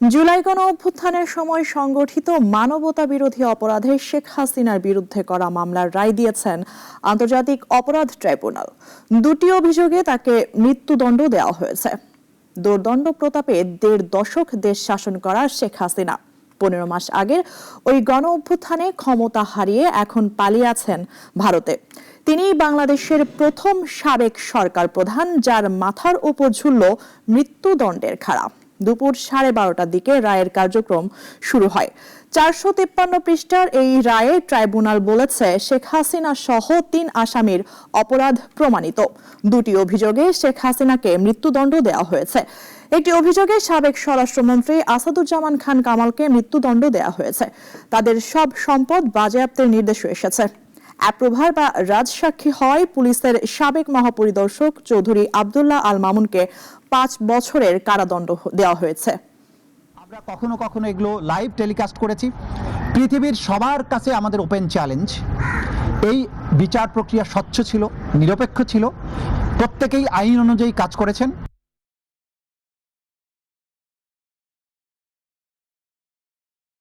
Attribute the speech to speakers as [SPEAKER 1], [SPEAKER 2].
[SPEAKER 1] জুলাই গণ অভ্যুত্থানের সময় সংগঠিত মানবতা বিরোধী অপরাধে শেখ হাসিনার বিরুদ্ধে করা মামলার রায় দিয়েছেন আন্তর্জাতিক অপরাধ ট্রাইব্যুনাল। দুটি অভিযোগে তাকে মৃত্যুদণ্ড দেওয়া হয়েছে। দুর্দণ্ড প্রতাপে দেড় দশক দেশ শাসন করা শেখ হাসিনা। পনেরো মাস আগের ওই গণ অভ্যুত্থানে ক্ষমতা হারিয়ে এখন পালিয়ে আছেন ভারতে। তিনি বাংলাদেশের প্রথম সাবেক সরকার প্রধান, যার মাথার উপর ঝুলল মৃত্যুদণ্ডের খাড়া। দুপুর সাড়ে বারোটার দিকে রায়ের কার্যক্রম শুরু হয়। চারশো তিপ্পান্ন পৃষ্ঠার এই রায়ে ট্রাইব্যুনাল বলেছে, শেখ হাসিনা সহ তিন আসামির অপরাধ প্রমাণিত। দুটি অভিযোগে শেখ হাসিনাকে মৃত্যুদণ্ড দেওয়া হয়েছে। একটি অভিযোগে সাবেক স্বরাষ্ট্রমন্ত্রী আসাদুজ্জামান খান কামালকে মৃত্যুদণ্ড দেওয়া হয়েছে। তাদের সব সম্পদ বাজেয়াপ্তের নির্দেশও এসেছে। অ্যাপ্রুভার বা রাজসাক্ষী হওয়ায় পুলিশের সাবেক মহাপরিদর্শক চৌধুরী আবদুল্লাহ আল মামুনকে পাঁচ বছরের কারাদণ্ড দেওয়া হয়েছে।
[SPEAKER 2] আমরা কখনো কখনো এগুলো লাইভ টেলিকাস্ট করেছি। পৃথিবীর সবার কাছে আমাদের ওপেন চ্যালেঞ্জ এই বিচার প্রক্রিয়া স্বচ্ছ ছিল, নিরপেক্ষ ছিল। প্রত্যেকেই আইন অনুযায়ী কাজ করেছেন।